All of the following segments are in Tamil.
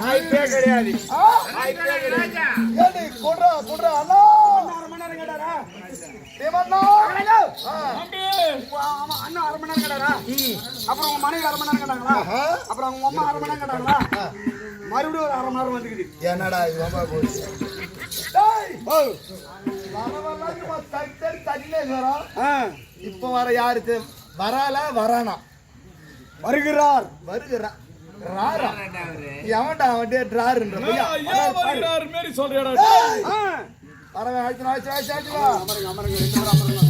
வாய்ப்பே கிடையாது? வாய்ப்பே கிடையாது. ஏடி, குடுறா, குடுறா, அண்ணா. தேவண்ணா. ஆ. அண்ணன் அரை மணி நேரம் கேட்டாரா அப்புறம் உங்க மனைவி அரை மணி நேரம் கேட்டாங்களா. அப்புறம் அவங்க அம்மா அரை மணி நேரம் கேட்டாங்களா மறுபடியும் ஒரு அரை மணி நேரம் வந்துக்குது. என்னடா இது ரொம்ப போச்சு? டேய், வரவெல்லாம் சும்மா தட்டி தட்டிலே இப்ப வர யாருக்கு? வரால வரானா? வருகிறார். வருகிறா ராரா எவன்டா அவன் டே ட்ராருன்ற பையா டேய், ஆ, வரவன் ஆச்சு ஆச்சு ஆச்சு ஆச்சு வா. அமருங்க அமருங்க ரெண்டு பேரும் அமருங்க.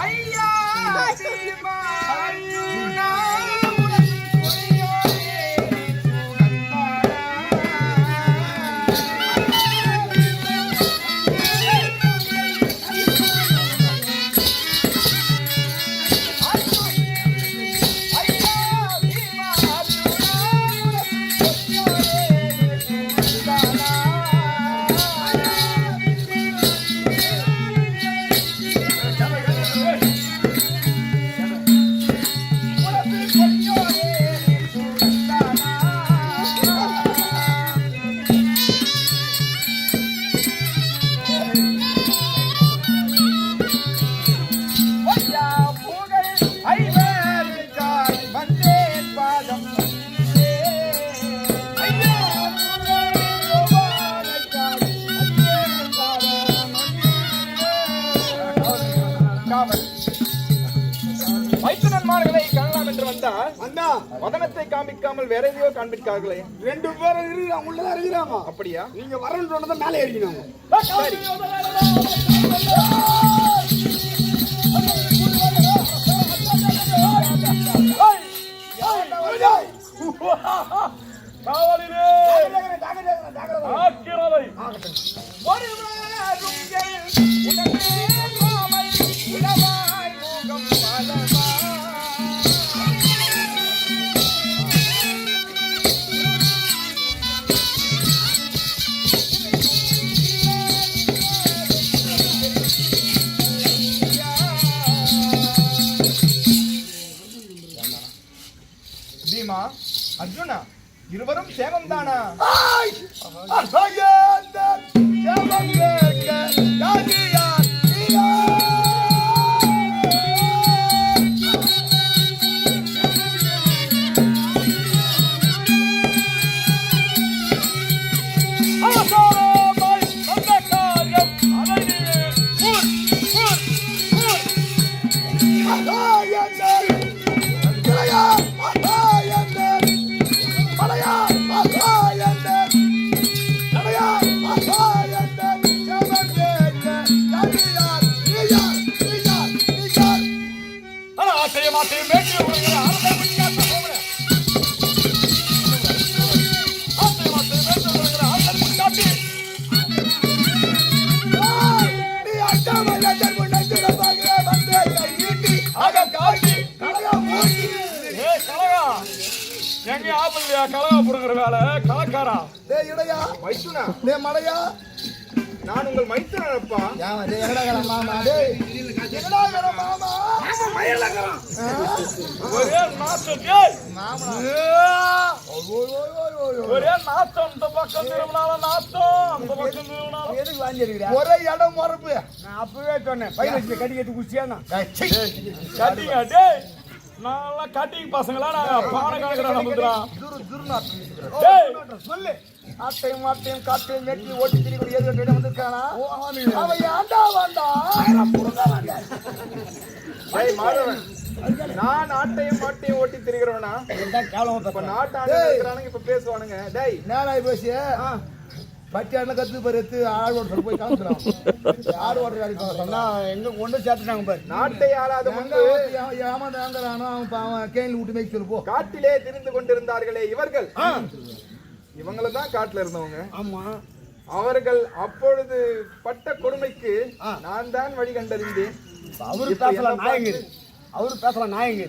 ஐயா காண்பிக்காமல் வேற எதையோ காண்பிக்கார்களே ரெண்டு பேரும் இருக்கிறாங்க உள்ளதான் இருக்கிறாங்க. அப்படியா? நீங்க வரணும்னு சொன்னதை மேலே பீமா இருவரும் சேமம் தானா கலகா புடுங்குற வேலை கலக்காரா? டேய் இளையா, வைத்துனா? டேய் மலையா. நான் உங்கள் மைத்துனப்பா ஏன் டேய் என்னடா கர மாமா? டேய் என்னடா கர மாமா? ஒரே நாத்தம். மாமா. ஓய் ஓய் ஒரே நாத்தம் இந்த பக்கம் திரும்பினாலும் நாத்தம் அந்த பக்கம் திரும்பினாலும். எதுக்கு வாங்கி இருக்கிறா ஒரே இடம் மரப்பு நான் அப்பவே சொன்னேன். பையன் கட்டி கட்டி குச்சியானா கட்டிங்க டேய். நாங்கெல்லாம் கட்டிங் பசங்களா நாங்க பானை கணக்கிட டேய். சொல்லு. ஆட்டையும் மாட்டையும் காட்டையும் வெட்டி ஓட்டி திரி கூட ஏது கட்டிடம் வந்திருக்கானா? அவன் வந்தான் டேய் மாதவன். நான் ஆட்டையும் மாட்டையும் ஓட்டி திரிகிறவனா? இப்ப நாட்டாண்டு இப்ப பேசுவானுங்க. டேய். நேராய் பேசி பட்டியாடுல கத்து பாரு எடுத்து ஓட்டுற போய் காமிக்கிறான் ஆடு ஓட்டுற வேலைக்கு போக சொன்னா எங்க கொண்டு சேர்த்துட்டாங்க பாரு. நாட்டை ஆளாத எங்க முன்பு ஏமாந்து வாங்குறானோ அவன் அவன் கேணில் விட்டு மேய்ச்சி சொல்லு போ. காட்டிலே திரிந்து கொண்டிருந்தார்களே இவர்கள். இவங்கள தான் காட்டுல இருந்தவங்க. ஆமா. அவர்கள் அப்பொழுது பட்ட கொடுமைக்கு நான் தான் வழி கண்டறிந்தேன். அவரு பேசலாம் நாயங்க அவரு பேசலாம் நாயங்க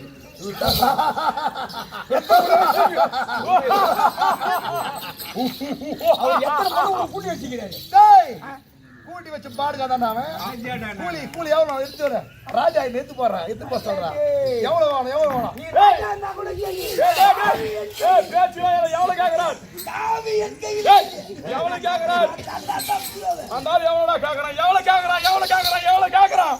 கூட்டி வச்சுக்கிறாரு டேய் ஊட்டி வச்சு பாடுகாதான் அவன் கூலி கூலி எவ்வளவு வேணும்? எடுத்து வர ராஜா இங்க எடுத்து போடுறேன் எடுத்து போக சொல்றான் எவ்வளவு வேணும் எவ்வளவு வேணும் நீ ராஜா இருந்தா கூட கேளு. ஏய், ஏய், ஏய், ஏய், பேச்சு வாயில எவ்வளவு கேக்குறான்? ஏய், எவ்வளவு கேக்குறான்? அந்த ஆளு எவ்வளவுடா கேக்குறான்? எவ்வளவு கேக்குறான்? எவ்வளவு கேக்குறான்? எவ்வளவு கேக்குறான்?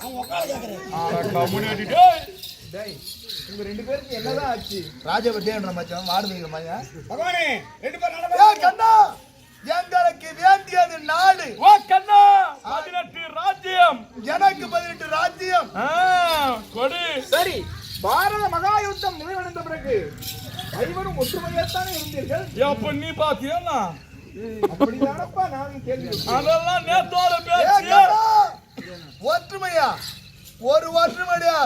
உங்க ரெண்டு பேருக்கு என்னதான் ஆச்சு? ராஜா பத்தியன்ற மச்சான் மாடு மேய்க்கிற மச்சான். பகவானே ரெண்டு நல்ல ஏய் கண்ணா எங்களுக்கு வேண்டியது நாடு ஓ கண்ணா, பதினெட்டு ராஜ்யம். எனக்கு பதினெட்டு ராஜ்யம். கொடு. சரி பாரத மகா யுத்தம் பிறகு ஐவரும் ஒற்றுமையாத்தானே இருந்தீர்கள்? எப்ப நீ பாத்தியா அப்படிதானப்பா நானும் கேள்வி அதெல்லாம் நேத்தோட கண்ணா ஒற்றுமையா? ஒரு ஒற்றுமையா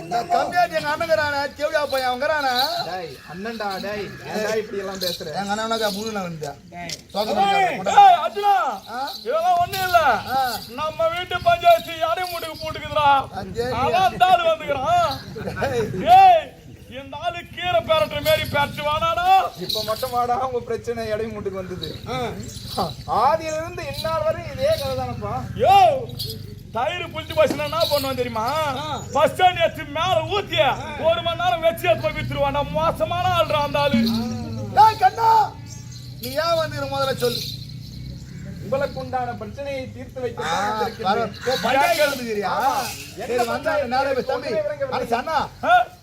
இந்த கம்மியாட்டி எங்க அண்ணங்கிறானே கேவியா பையன் அவங்கிறானே டேய் அண்ணன்டா டேய் இப்படி எல்லாம் பேசுற? எங்க அண்ணனாக்கா முழு நான் வந்தேன் அர்ஜுனா, இதெல்லாம் ஒண்ணும் இல்ல. நம்ம வீட்டு பஞ்சாயத்து அடை மூட்டுக்கு போட்டுக்குதுடா. அதான் அந்த ஆளு வந்துக்கிறான். ஏய் இந்த ஆளு கீரை பேரட்டுற மாதிரி பேரட்டு வாடாடா இப்ப மட்டும் வாடா உங்க பிரச்சனை எடை மூட்டுக்கு வந்தது. ஆதியிலிருந்து இந்நாள் வரை இதே கதை தானப்பா யோ தயிர் புளிச்சு போச்சுன்னா என்ன பண்ணுவோம் தெரியுமா? பஸ் ஸ்டாண்ட் எடுத்து மேல ஊத்திய ஒரு மணி நேரம் வச்சு எடுத்து போய் வித்துருவான்டா மோசமான ஆள்றா அந்த ஆளு. கண்ணா! நீ ஏன் வந்துக்கிற முதல்ல சொல்லு. உங்களுக்கு உண்டான பிரச்சனையை தீர்த்து வைக்க வந்தா?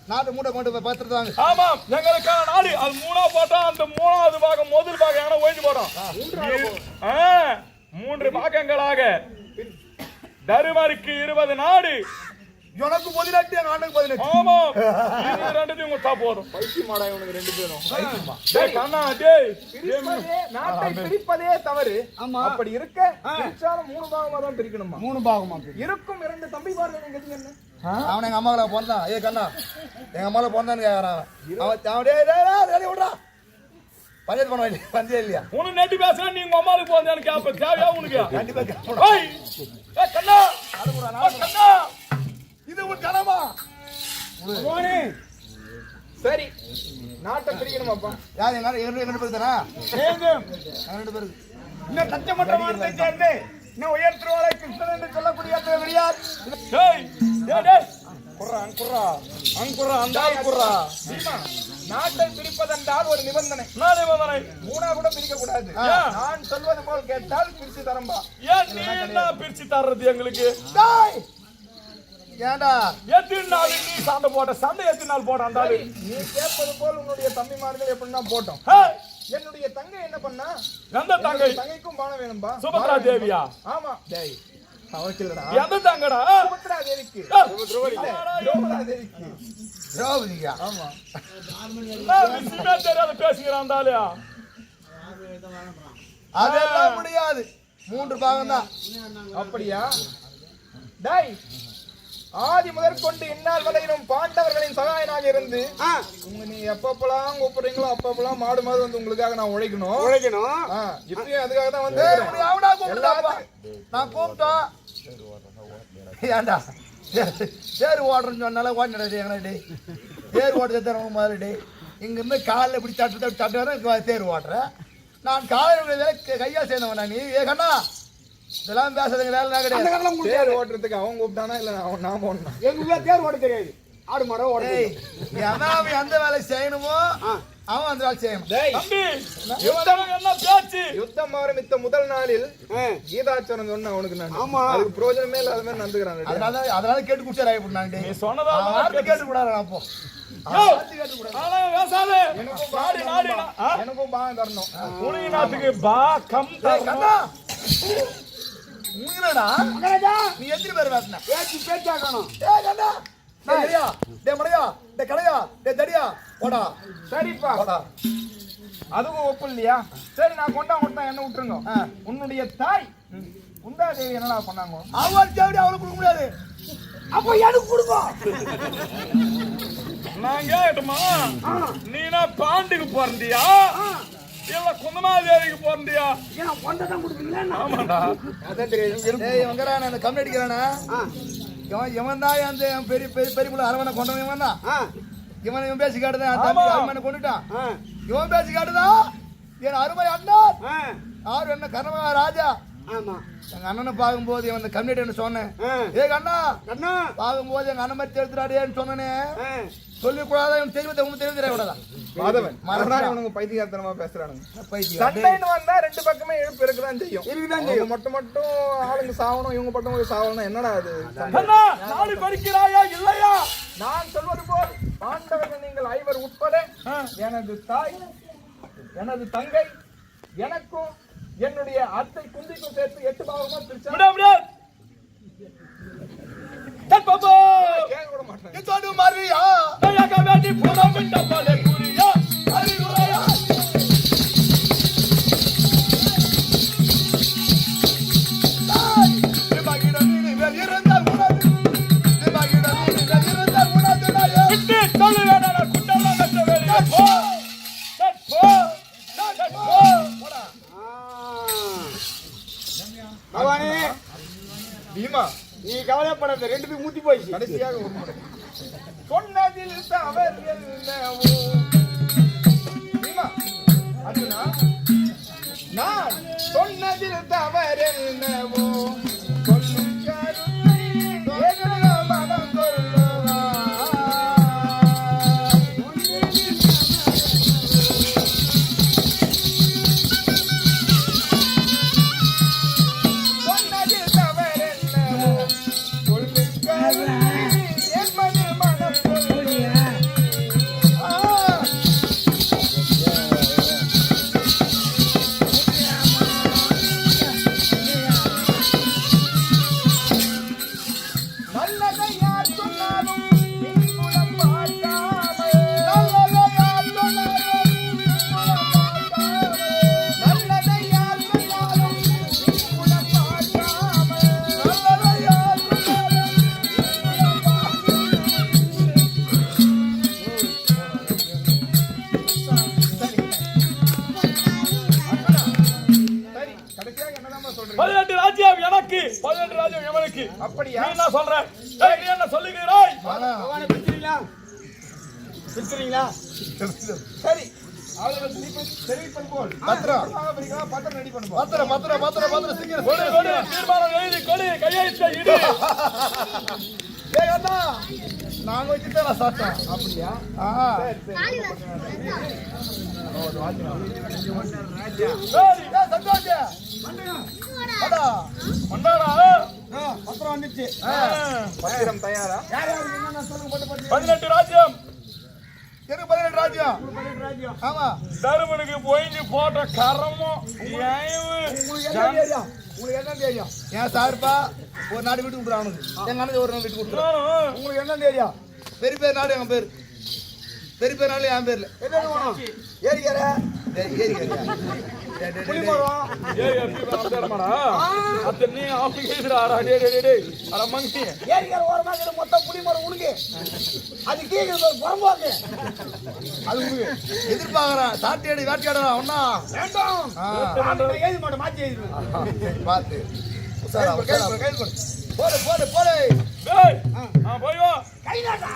நாட்டு மூட்டை கொண்டு போய் பத்திரத்தை வாங்க. ஆமாம் எங்களுக்கான நாடு. அது மூணா போட்டா அந்த மூணாவது பாகம் முதல் பாகம் எங்கன்னா போடும். ஆ, மூன்று பாகங்களாக தருமருக்கு இருபது நாடு. உனக்கு பதினெட்டு, எங்க அண்ணனுக்கு பதினெட்டு. ஆமாம் இது ரெண்டுத்தையும் கொடுத்தா போதும். பைத்தியமாடா இவனுக்கு ரெண்டு பேரும். டேய் கண்ணா டேய். நாட்டை பிரிப்பதே தவறு. அப்படி இருக்க பிரிச்சாலும் மூணு பாகமா தான் பிரிக்கணுமா? மூணு பாகமா இருக்கும் இரண்டு தம்பிமார்கள் எங்க என்ன? அவன் எங்க அம்மாவுல பிறந்தான். ஏய் கண்ணா, எங்க அம்மாவுல பிறந்தான்னு கேக்குறான் அவன். அவன் டேய், டேய், டேய், வெளிய விட்றா. பஞ்சாயத்து பண்ண வேண்டிய பஞ்சே இல்லையா? உனக்கு நெட்டி பேசுறேன் நீ உங்க அம்மாவுக்கு போந்தேன்னு கேப்ப தேவையா உனக்கு? கண்டிப்பா ஏய், கண்ணா! கண்ணா! இது உன் கனமா சரி நாட்டை பிரிக்கணுமாப்பா யார் அண்ணன், எங்க ரெண்டு பேருக்கு தானா ரெண்டு பேருக்கு இன்னும் தச்சமட்டமானத்தை சேர்ந்து. இன்னும் உயர் திருவாளை கிருஷ்ணன் என்று சொல்லக்கூடிய டேய் குர்ரா அங்குர்ரா அங்குர்ரா அந்த குர்ரா நாட்டை பிரிப்பதென்றால் ஒரு நிபந்தனை. நானே வந்தனை மூணா கூட பிரிக்க கூடாது? நான் சொல்வது போல் கேட்டால் பிரிச்சு தரம்பா. ஏன் நீ என்ன பிரிச்சு தர்றது எங்களுக்கு? ஏன்டா எத்தனை நாள் நீ சண்டை போட்ட சண்டை எத்தனை நாள் நீ கேட்பது போல் உன்னுடைய தம்பிமார்கள் எப்படின்னா போட்டோம். என்னுடைய தங்கை என்ன பண்ணா? எந்த தங்கை? தங்கைக்கும் பானம் வேணும்பா. சுபத்ரா தேவியா? ஆமா. டேய் அவனுக்கு இல்லடா எந்த தங்கடா சுபத்ரா தேவிக்கு ஏய், இல்ல, திரௌபதா தேவிக்கு திரௌபதியா? ஆமா. என்ன விஷயமே தெரியாத பேசுகிறான் அதெல்லாம் முடியாது. மூன்று பாகம் தான் அப்படியா? டேய் ஆதி முதற்கொண்டு இந்நாள் வரையிலும் பாண்டவர்களின் சகாயனாக இருந்து உங்க நீ எப்பப்பெல்லாம் கூப்பிடுறீங்களோ அப்பப்பெல்லாம் மாடு மாதிரி வந்து உங்களுக்காக நான் உழைக்கணும். உழைக்கணும். இப்பயும் அதுக்காக தான் வந்து அவனா நான் கூப்பிட்டோம். ஏன்டா சே- சேரு ஓடுறேன்னு சொன்னால ஓடினடா எங்கடா தேர் ஓட்ட தரவங்க மாதிரி டே இங்கிருந்து காலில் இப்படி தட்டு தேர் ஓட்டுறேன் நான் காலையில் கையா சேர்ந்தவன் நீ? ஏ கண்ணா இதெல்லாம் பேசுறதுங்க வேலை நான் கிடையாது. தேர் ஓட்டுறதுக்கு அவன் கூப்பிட்டானா இல்ல நான் ஒண்ணா எங்க ஊர்ல தேர் ஓட தெரியாது. ஆடு மாடம் ஓட ஏய் தெரியும் நீ அதான் அவன் எந்த வேலை செய்யணுமோ அவன் அந்த வேலை செய்யணும். யுத்தம் ஆரம்பித்த முதல் நாளில். கீதாச்சரம் சொன்ன அவனுக்கு நான் ஆமா. அதுக்கு பிரயோஜனமே இல்லாத மாதிரி நடந்துக்கிறான். அதனால அதனால கேட்டு குடிச்சாரு ஆகி நான் நீ சொன்னதா கேட்டு கூடாது அப்போ. எனக்கும் தரணும். பா கம் மகாராஜா நீ எத்தனை பேர் பேசின? பேச்சு பேச்சாக்கணும் கடையா டேய் மடையா. டேய் கடையா. டேய் தடியா. போடா. சரிப்பா. போடா. அதுவும் ஒப்பு இல்லையா சரி நான் கொண்டா கொண்டா என்ன விட்டுருங்க. ஆ. உன்னுடைய தாய் குந்தா தேவி என்னடா பண்ணாங்க? அவன் தேடி அவளுக்கு கொடுக்க முடியாது. அப்ப எனக்கு கொடுங்க நான் கேட்டுமா நீனா பாண்டுக்கு பிறந்தியா? இல்ல குந்தமாதேவிக்கு பிறந்தியா? ஏன் கொண்டதான் கொடுப்பீங்களா ஆமாடா அதான் தெரியும் ஏய் இவங்கறான அந்த கம்மி அடிக்கிறானே? இவன் இவன் தான் அந்த பெரிய பெரிய பெரிய புள்ள அரவணை கொண்டவன் இவன் தான். இவன் இவன் பேசி காட்டுதான் கொண்டுட்டான். இவன் பேசி காட்டுதான் என் அருமை அண்ணா ஆறு என்ன கர்ம ராஜா. ஆமா. எங்க அண்ணனை பார்க்கும்போது இவன் அந்த கம்யூனிட்டி சொன்னேன். ஏ அண்ணா கண்ணா. பார்க்கும்போது எங்க அண்ணன் மாதிரி தெரிஞ்சுடாடேன்னு சொன்னனே. ஆ. சொல்லிக்கூடாத? இவன் தெரிவித்த உனக்கு தெரிஞ்சிட கூடாதான் மாதவன். மறந்துடா இவனுங்க பைத்தியக்காரத்தனமா பேசுறானுங்க. பைத்தியம் சண்டைன்னு வந்தா ரெண்டு பக்கமே இழுப்பு இருக்குதான் செய்யும். இருக்குதான் அவங்க மட்டும் மட்டும் ஆளுங்க சாவணும் இவங்க மட்டும் சாவணும் என்னடா அது? கண்ணா நாளை படிக்கிறாயா இல்லையா? நான் சொல்வது போல் பாண்டவர்கள் நீங்கள் ஐவர் உட்பட எனது தாய் எனது தங்கை எனக்கும் என்னுடைய அத்தை குந்திக்கும் சேர்த்து எட்டு பாவமா பிரிச்சா? விட மாட்டேன்? கடைசியாக ஒரு முறை. சொன்னதில் தவறு என்ன பதினெட்டு ராஜ்யம் எனக்கு. பதினெட்டு ராஜ்யம் எவனுக்கு அப்படியா? என்ன சொல்ற? ஏய், நீ என்ன சொல்லுகிறாய் பவானி பிடிச்சிருங்களா பிடிச்சிருங்களா சரி. நாங்க வச்சுட்டு சாப்பிட்டோம் அப்படியா? ஆ. பத்திரம் வந்துச்சு. பத்திரம் தயாரா? பதினெட்டு ராஜ்யம். இருக்கு பதினெட்டு ராஜ்யம். ஆமா. தருமனுக்கு போயிட்டு போட்ட கரமும் உங்களுக்கு என்ன தெரியும்? உங்களுக்கு என்ன தெரியும்? ஏன் சார்பா? ஒரு நாடு வீட்டு கொடுக்குறான் அவனுக்கு. எங்க அண்ணன் ஒரு நாள் வீட்டு கொடுக்குறான். உங்களுக்கு என்ன தெரியும்? பெரிய பேர் நாடு என் பேர்? பெரிய பேர் நாடு என் பேர்ல. என்ன வேணும் ஏரிக்கரை? டேய், நீ டேய் அட மொத்தம் புளிமரம் உனக்கு அது கீழே அது உனக்கு எதிர்பார்க்கறான் சாட்டியாடு வேட்டையாடுறான் அவனா வேண்டாம் எழுதி மாட்டேன் மாற்றி எழுதிடுவேன் பார்த்து போடு போடு போடு ஆ போய் கை நாட்டா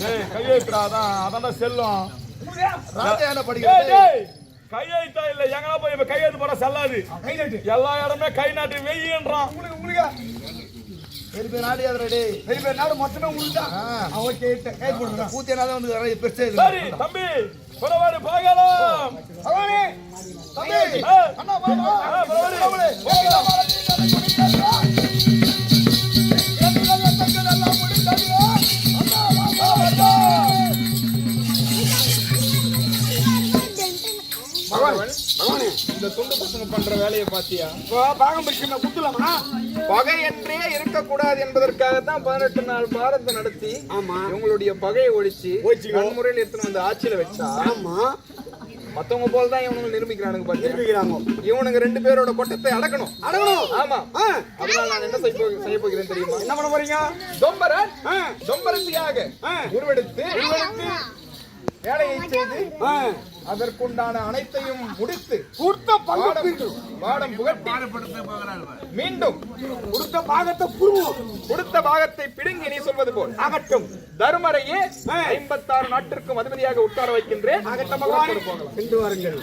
டேய் அதான் செல்லும். ராஜா என்ன டேய் டேய் கையெழுத்தா இல்ல எங்கனா போய் இப்ப கையெழுத்து போட செல்லாது? எல்லா இடமே கை நாட்டு வெய்யன்றான். உங்களுக்கு உங்களுக்கு? பெரிய பேர் நாடு டேய் பெரிய பெரிய நாடு மொத்தமே தான் ஆ. ஓகே கை போடுங்க பூத்தியனால வந்து நிறைய பெருசா. சரி தம்பி புறவாடு பவானி தம்பி. அண்ணா வா வா இந்த துண்டு பசங்க பண்ற வேலையை பாத்தியா? பாகம் பிடிச்சு குத்துலாமா? பகை என்றே இருக்கக்கூடாது என்பதற்காகத்தான் பதினெட்டு நாள் பாரத்தை நடத்தி ஆமா. இவங்களுடைய பகையை ஒழிச்சு. வன்முறையில் எடுத்துன்னு வந்து ஆட்சியில வச்சா ஆமா. மத்தவங்க போல தான் இவனுங்க நிரூபிக்கிறானுங்க நிரூபிக்கிறாங்க. இவனுங்க ரெண்டு பேரோட கொட்டத்தை அடக்கணும். அடங்கணும் ஆமா. அதனால நான் என்ன செய்ய போகிறேன் தெரியுமா? என்ன பண்ண போறீங்க? தொம்பரத்தியாக ஆ. உருவெடுத்து வேலையை செய்து. அதற்குண்டான அனைத்தையும் முடித்து கொடுத்த பாடம் புகட்டி மீண்டும் கொடுத்த பாகத்தை கொடுத்த பாகத்தை பிடுங்கி நீ சொல்வது போல். ஆகட்டும் தருமரையே. ஐம்பத்தாறு நாட்டிற்கும் அதிபதியாக உட்கார வைக்கின்றேன். பகவான். போகலாம். சென்று வாருங்கள்.